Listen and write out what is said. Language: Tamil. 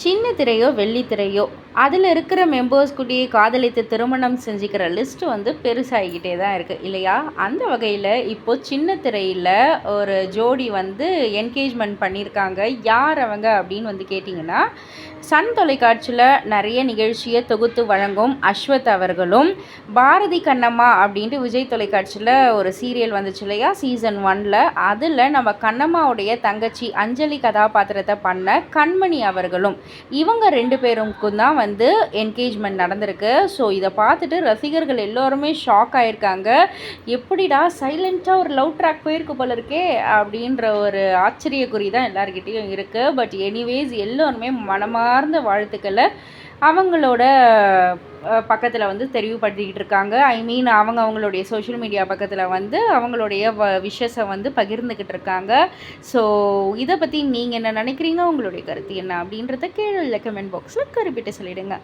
சின்ன திரையோ வெள்ளித்திரையோ அதில் இருக்கிற மெம்பர்ஸ் கூடயே காதலித்து திருமணம் செஞ்சுக்கிற லிஸ்ட் வந்து பெருசாகிக்கிட்டே தான் இருக்குது இல்லையா? அந்த வகையில் இப்போது சின்ன திரையில் ஒரு ஜோடி வந்து என்கேஜ்மெண்ட் பண்ணியிருக்காங்க யார் அவங்க அப்படின்னு வந்து கேட்டிங்கன்னா சன் தொலைக்காட்சியில் நிறைய நிகழ்ச்சியை தொகுத்து வழங்கும் அஸ்வத் அவர்களும் பாரதி கண்ணம்மா அப்படின்ட்டு விஜய் தொலைக்காட்சியில் ஒரு சீரியல் வந்துச்சு இல்லையா? சீசன் ஒனில் அதில் நம்ம கண்ணம்மாவுடைய தங்கச்சி அஞ்சலி கதாபாத்திரத்தை பண்ண கண்மணி அவர்களும் இவங்க ரெண்டு பேருக்கும் தான் வந்து என்கேஜ்மெண்ட் நடந்திருக்கு. ஸோ இதை பார்த்துட்டு ரசிகர்கள் எல்லோருமே ஷாக் ஆகியிருக்காங்க எப்படிடா சைலண்ட்டாக ஒரு லவ் ட்ராக் போயிருக்கு போல இருக்கே அப்படின்ற ஒரு ஆச்சரியக்குறி தான் எல்லாருக்கிட்டேயும் இருக்குது பட் எனிவேஸ் எல்லோருமே மனமார்ந்த வாழ்த்துக்களை அவங்களோட பக்கத்தில் வந்து தெரிவுபடுத்திக்கிட்டு இருக்காங்க. ஐ மீன் அவங்க அவங்களுடைய சோஷியல் மீடியா பக்கத்தில் வந்து அவங்களுடைய வ விஷஸை வந்து பகிர்ந்துக்கிட்டு இருக்காங்க. ஸோ இதை பற்றி நீங்கள் என்ன நினைக்கிறீங்க? உங்களுடைய கருத்து என்ன? அப்படின்றத கீழே கமெண்ட் பாக்ஸில் குறிப்பிட்டு சொல்லிவிடுங்க